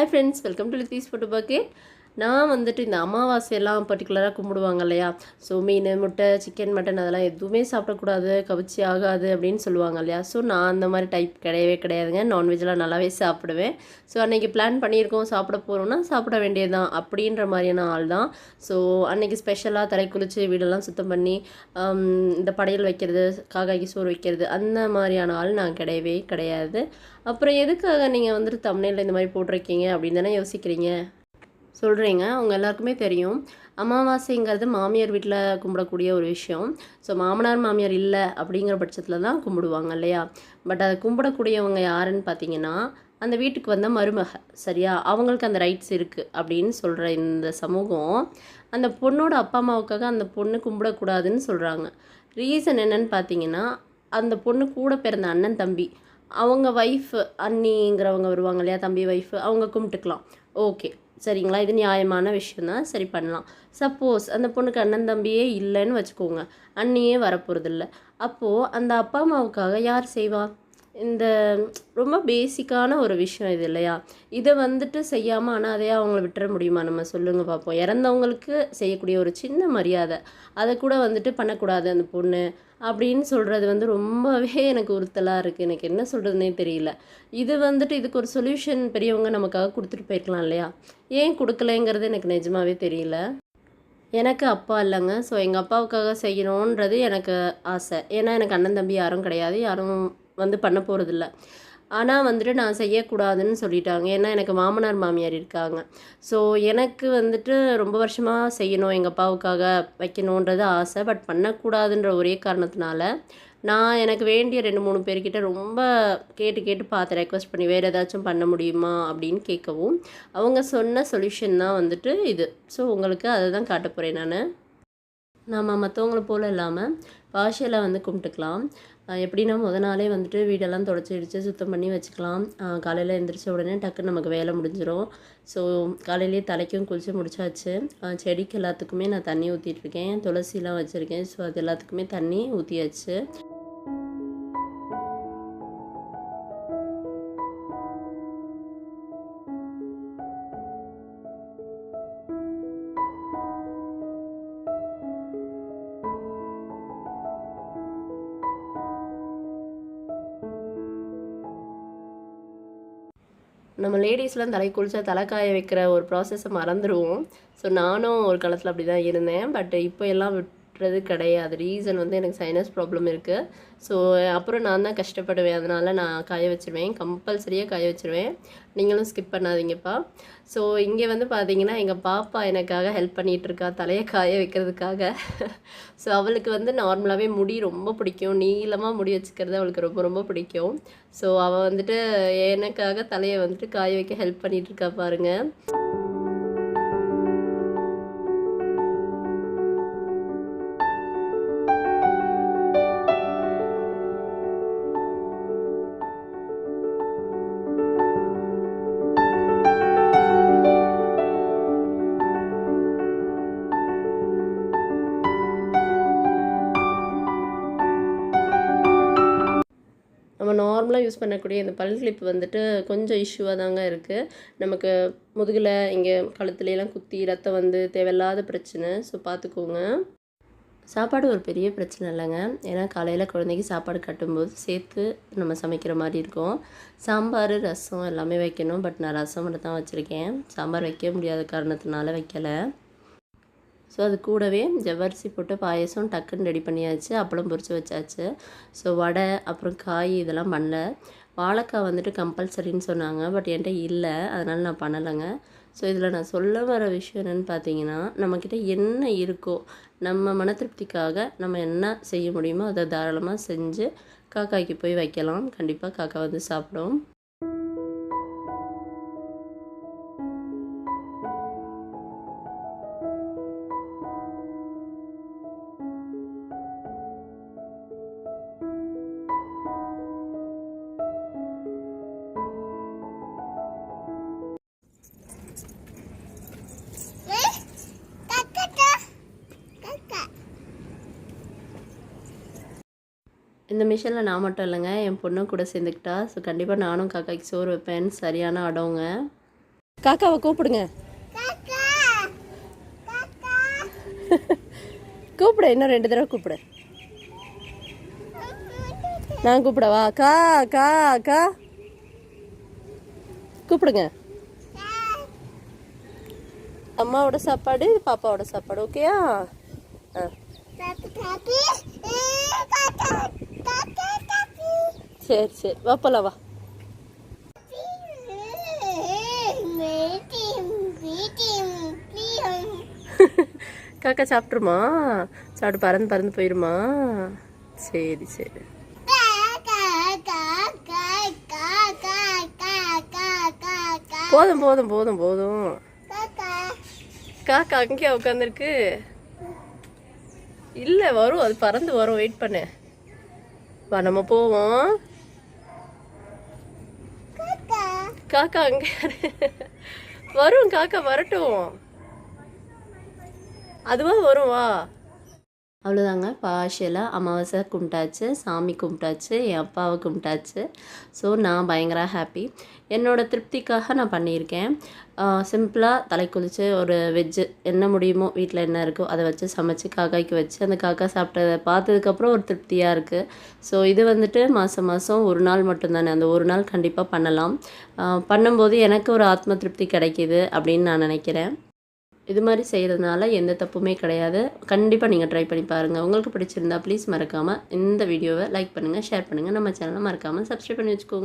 Hi friends, welcome to Lithi's Photo Bucket. நான் வந்துட்டு இந்த அமாவாசையெல்லாம் பர்டிகுலராக கும்பிடுவாங்க இல்லையா? ஸோ மீன் முட்டை சிக்கன் மட்டன் அதெல்லாம் எதுவுமே சாப்பிடக்கூடாது கவிச்சி ஆகாது அப்படின்னு சொல்லுவாங்க இல்லையா? ஸோ நான் அந்த மாதிரி டைப் கிடையவே கிடையாதுங்க. நான்வெஜ்லாம் நல்லாவே சாப்பிடுவேன். ஸோ அன்றைக்கி பிளான் பண்ணியிருக்கோம். சாப்பிட போகிறோம்னா சாப்பிட வேண்டியது தான் அப்படின்ற மாதிரியான ஆள் தான். ஸோ அன்றைக்கி ஸ்பெஷலாக தலை குளித்து வீடெல்லாம் சுத்தம் பண்ணி இந்த படையல் வைக்கிறது காக்காய்க்கு சோறு வைக்கிறது அந்த மாதிரியான ஆள் நான் கிடையவே கிடையாது. அப்புறம் எதுக்காக நீங்கள் வந்துட்டு தமிழில் இந்த மாதிரி போட்டிருக்கீங்க அப்படின்னு தானே யோசிக்கிறீங்க? சொல்கிறீங்க அவங்க எல்லாருக்குமே தெரியும். அமாவாசைங்கிறது மாமியார் வீட்டில் கும்பிடக்கூடிய ஒரு விஷயம். ஸோ மாமனார் மாமியார் இல்லை அப்படிங்கிற பட்சத்தில் தான் கும்பிடுவாங்க இல்லையா? பட் அதை கும்பிடக்கூடியவங்க யாருன்னு பார்த்தீங்கன்னா அந்த வீட்டுக்கு வந்த மருமக சரியா? அவங்களுக்கு அந்த ரைட்ஸ் இருக்குது அப்படின்னு சொல்கிற இந்த சமூகம் அந்த பொண்ணோட அப்பா அம்மாவுக்காக அந்த பொண்ணு கும்பிடக்கூடாதுன்னு சொல்கிறாங்க ரீசன் என்னன்னு பார்த்தீங்கன்னா அந்த பொண்ணு கூட பிறந்த அண்ணன் தம்பி அவங்க ஒய்ஃப் அண்ணிங்கிறவங்க வருவாங்க இல்லையா? தம்பி ஒய்ஃப் அவங்க கும்பிட்டுக்கலாம். ஓகே சரிங்களா? இது நியாயமான விஷயந்தான் சரி பண்ணலாம். சப்போஸ் அந்த பொண்ணுக்கு அண்ணன் தம்பியே இல்லைன்னு வச்சுக்கோங்க. அண்ணியே வரப்போகிறதில்ல அப்போது அந்த அப்பா அம்மாவுக்காக யார் செய்வா? இந்த ரொம்ப பேசிக்கான ஒரு விஷயம் இது இல்லையா? இதை வந்துட்டு செய்யாமல் ஆனால் அதையே அவங்கள விட்டுற முடியுமா? நம்ம சொல்லுங்கள் பார்ப்போம் இறந்தவங்களுக்கு செய்யக்கூடிய ஒரு சின்ன மரியாதை. அதை கூட வந்துட்டு பண்ணக்கூடாது அந்த பொண்ணு அப்படின்னு சொல்கிறது வந்து ரொம்பவே எனக்கு உறுத்தலாக இருக்குது எனக்கு என்ன சொல்கிறதுனே தெரியல. இது வந்துட்டு இதுக்கு ஒரு சொல்யூஷன் பெரியவங்க நமக்காக கொடுத்துட்டு போயிருக்கலாம் இல்லையா? ஏன் கொடுக்கலைங்கிறது எனக்கு நிஜமாவே தெரியல. எனக்கு அப்பா இல்லைங்க. ஸோ எங்கள் அப்பாவுக்காக செய்யணுன்றது எனக்கு ஆசை. ஏன்னா எனக்கு அண்ணன் தம்பி யாரும் கிடையாது. யாரும் வந்து பண்ண போகிறதில்ல ஆனால் வந்துட்டு நான் செய்யக்கூடாதுன்னு சொல்லிட்டாங்க. ஏன்னா எனக்கு மாமனார் மாமியார் இருக்காங்க. ஸோ எனக்கு வந்துட்டு ரொம்ப வருஷமாக செய்யணும் எங்கள் அப்பாவுக்காக வைக்கணுன்றது ஆசை. பட் பண்ணக்கூடாதுன்ற ஒரே காரணத்தினால நான் எனக்கு வேண்டிய ரெண்டு மூணு பேர்கிட்ட ரொம்ப கேட்டு கேட்டு பார்த்து ரெக்வஸ்ட் பண்ணி வேறு ஏதாச்சும் பண்ண முடியுமா அப்படின்னு கேட்கவும் அவங்க சொன்ன சொல்யூஷன் தான் வந்துட்டு இது. ஸோ உங்களுக்கு அதை தான் காட்ட போகிறேன் நான். நாம் மற்றவங்கள போல் இல்லாமல் பாஷையில் வந்து கும்பிட்டுக்கலாம். எப்படின்னா முத நாளே வந்துட்டு வீடெல்லாம் தொடச்சி இடித்து சுத்தம் பண்ணி வச்சுக்கலாம். காலையில் எழுந்திரிச்ச உடனே டக்குன்னு நமக்கு வேலை முடிஞ்சிடும் ஸோ காலையிலேயே தலைக்கும் குளித்து முடிச்சாச்சு. செடிக்கு எல்லாத்துக்குமே நான் தண்ணி ஊற்றிட்டுருக்கேன் துளசிலாம் வச்சுருக்கேன். ஸோ அது எல்லாத்துக்குமே தண்ணி ஊற்றியாச்சு நம்ம லேடிஸ்லாம் தலை குளிச்சா தலை காய வைக்கிற ஒரு ப்ராசஸை மறந்துடுவோம் ஸோ நானும் ஒரு காலத்தில் அப்படி தான் இருந்தேன். பட் இப்போ எல்லாம் விட்டுறது கிடையாது. ரீசன் வந்து எனக்கு சைனஸ் ப்ராப்ளம் இருக்குது ஸோ அப்புறம் நான் தான் கஷ்டப்படுவேன். அதனால் நான் காய வச்சிருவேன். கம்பல்சரியாக காய வச்சுருவேன். நீங்களும் ஸ்கிப் பண்ணாதீங்கப்பா. ஸோ இங்கே வந்து பார்த்தீங்கன்னா எங்கள் பாப்பா எனக்காக ஹெல்ப் பண்ணிகிட்ருக்கா தலையை காய வைக்கிறதுக்காக. ஸோ அவளுக்கு வந்து நார்மலாகவே முடி ரொம்ப பிடிக்கும். நீளமாக முடி வச்சுக்கிறது அவளுக்கு ரொம்ப ரொம்ப பிடிக்கும். ஸோ அவள் வந்துட்டு எனக்காக தலையை வந்துட்டு காய வைக்க ஹெல்ப் பண்ணிகிட்ருக்கா இருக்கா நம்ம நார்மலாக யூஸ் பண்ணக்கூடிய இந்த பல் கிளிப் வந்துட்டு கொஞ்சம் இஷ்யூவாக தாங்க இருக்குது நமக்கு முதுகில் இங்கே கழுத்துலலாம் குத்தி ரத்தம் வந்து தேவையில்லாத பிரச்சனை. ஸோ பார்த்துக்கோங்க சாப்பாடு ஒரு பெரிய பிரச்சனை இல்லைங்க. ஏன்னா காலையில் குழந்தைக்கு சாப்பாடு கட்டும்போது சேர்த்து நம்ம சமைக்கிற மாதிரி இருக்கும். சாம்பார் ரசம் எல்லாமே வைக்கணும். பட் நான் ரசம் மட்டும் தான் வச்சுருக்கேன். சாம்பார் வைக்க முடியாத காரணத்தினால வைக்கலை. ஸோ அது கூடவே ஜவ்வரிசி போட்டு பாயசம் டக்குன்னு ரெடி பண்ணியாச்சு அப்பளம் பொரிச்சு வச்சாச்சு. ஸோ வடை அப்புறம் காய் இதெல்லாம் பண்ணல. வாழைக்காய் வந்துட்டு கம்பல்சரின்னு சொன்னாங்க பட் என்கிட்ட இல்லை அதனால் நான் பண்ணலைங்க. ஸோ இதில் நான் சொல்ல வர விஷயம் என்னென்னு பார்த்தீங்கன்னா நம்மக்கிட்ட என்ன இருக்கோ நம்ம மன திருப்திக்காக நம்ம என்ன செய்ய முடியுமோ அதை தாராளமாக செஞ்சு காக்காய்க்கு போய் வைக்கலாம். கண்டிப்பாக காக்கா வந்து சாப்பிடும். இந்த மிஷனில் நான் மட்டும் இல்லைங்க என் பொண்ணும் கூட சேர்ந்துக்கிட்டா. ஸோ கண்டிப்பாக நானும் காக்காய்க்கு சோறு வைப்பேன். சரியான அடவுங்க. காக்காவை கூப்பிடுங்க. கூப்பிடு இன்னும் ரெண்டு தடவை கூப்பிடு. நான் கூப்பிடவா? கா கா கா. கூப்பிடுங்க. அம்மாவோட சாப்பாடு பாப்பாவோட சாப்பாடு ஓகேயா ஆ. சரி சரி. வாப்பலா வா. காக்கா சாப்பிட்ருமா சாப்பிட்டு பறந்து பறந்து போயிருமா? சரி சரி. போதும் போதும் போதும் போதும். காக்கா அங்கேயே உட்காந்துருக்கு? இல்லை வரும். அது பறந்து வரும். வெயிட் பண்ணு. வா நம்ம போவோம். காக்கா அங்கே வரும் காக்கா வரட்டும். அதுவா வரும் வா. அவ்வளோதாங்க. பார்ஷியலாக அமாவாசை கும்பிட்டாச்சு சாமி கும்பிட்டாச்சு என் அப்பாவை கும்பிட்டாச்சு. ஸோ நான் பயங்கர ஹாப்பி என்னோட திருப்திக்காக நான் பண்ணியிருக்கேன். சிம்பிளாக தலை குளித்து ஒரு வெஜ்ஜு என்ன முடியுமோ வீட்டில் என்ன இருக்கோ அதை வச்சு சமைச்சு காக்காய்க்கு வச்சு அந்த காக்கா சாப்பிட்டதை பார்த்ததுக்கப்புறம் ஒரு திருப்தியாக இருக்குது ஸோ இது வந்துட்டு மாதம் மாதம் ஒரு நாள் மட்டும்தானே அந்த ஒரு நாள் கண்டிப்பாக பண்ணலாம். பண்ணும்போது எனக்கு ஒரு ஆத்ம திருப்தி கிடைக்கிது அப்படின்னு நான் நினைக்கிறேன். இது மாதிரி செய்கிறதுனால எந்த தப்புமே கிடையாது. கண்டிப்பாக நீங்கள் ட்ரை பண்ணி பாருங்கள் உங்களுக்கு பிடிச்சிருந்தா ப்ளீஸ் மறக்காமல் இந்த வீடியோவை லைக் பண்ணுங்கள் ஷேர் பண்ணுங்கள் நம்ம சேனலை மறக்காமல் சப்ஸ்கிரைப் பண்ணி வச்சுக்கோங்க.